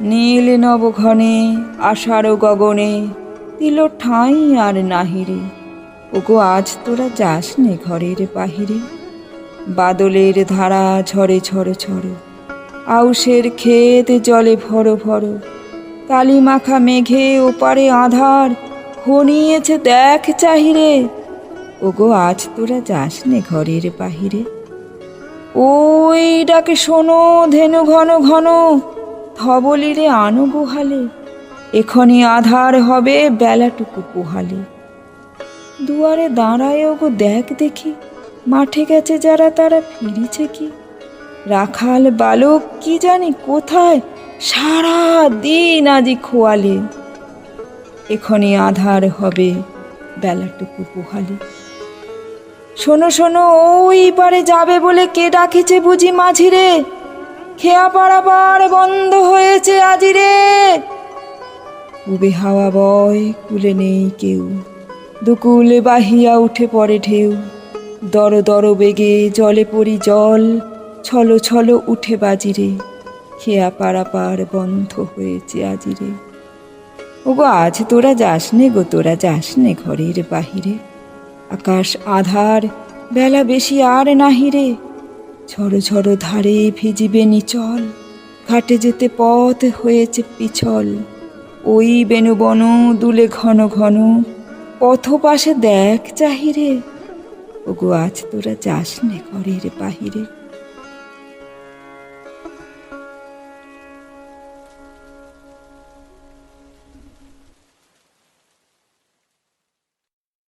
নীল নবঘনে, আষাঢ় গগনে দিল ঠাঁই আর নাহিরে। ওগো, আজ তোরা যাস নে ঘরের বাহিরে। বাদলের ধারা ঝরে ঝড় ঝড় আউশের ক্ষেত জলে ভর ভর। কালী মাখা মেঘে ওপারে আধার, ঘনিয়েছে দেখ চাহিরে। ওগো, আজ তোরা যাস নে ঘরের বাহিরে। ওই ডাকে শোনো ধেনু ঘন ঘন ধবলিরে আনো গোহালে, এখনই আধার হবে বেলাটুকু পোহালে। দুয়ারে দাঁড়ায় ওগো দেখ দেখি, মাঠে গেছে যারা তারা ফিরিছে কি? রাখাল বালক কি জানি কোথায় সারা দিন আজি খোয়ালে। এখনই আধার হবে বেলাটুকু পোহালে। শোনো শোনো ওই পারে যাবে বলে কে ডাকিছে বুঝি মাঝিরে? খেয়া পাড়াবার বন্ধ হয়েছে আজি রে। উবে হাওয়া বয়, কুলে নেই কেউ। দুকুলে বাহিয়া উঠে পড়ে ঢেউ। দর দর বেগে জলে পড়ি জল। ছলো ছলো উঠে বাজিরে খেয়া পাড়াপার বন্ধ হয়েছে আজিরে ওগো, আজ তোরা যাস নে গো, তোরা যাস নে ঘরের বাহিরে। আকাশ আধার, বেলা বেশি আর নাহিরে ঝড়ো ঝড়ো ধারে ভিজিবে নিচল, ঘাটে যেতে পথ হয়েছে পিছল। ওই বেনুবন দুলে ঘন ঘন, পথ পাশে দেখ চাহিরে। ওগো, আজ তোরা যাস নে ঘরের বাহিরে।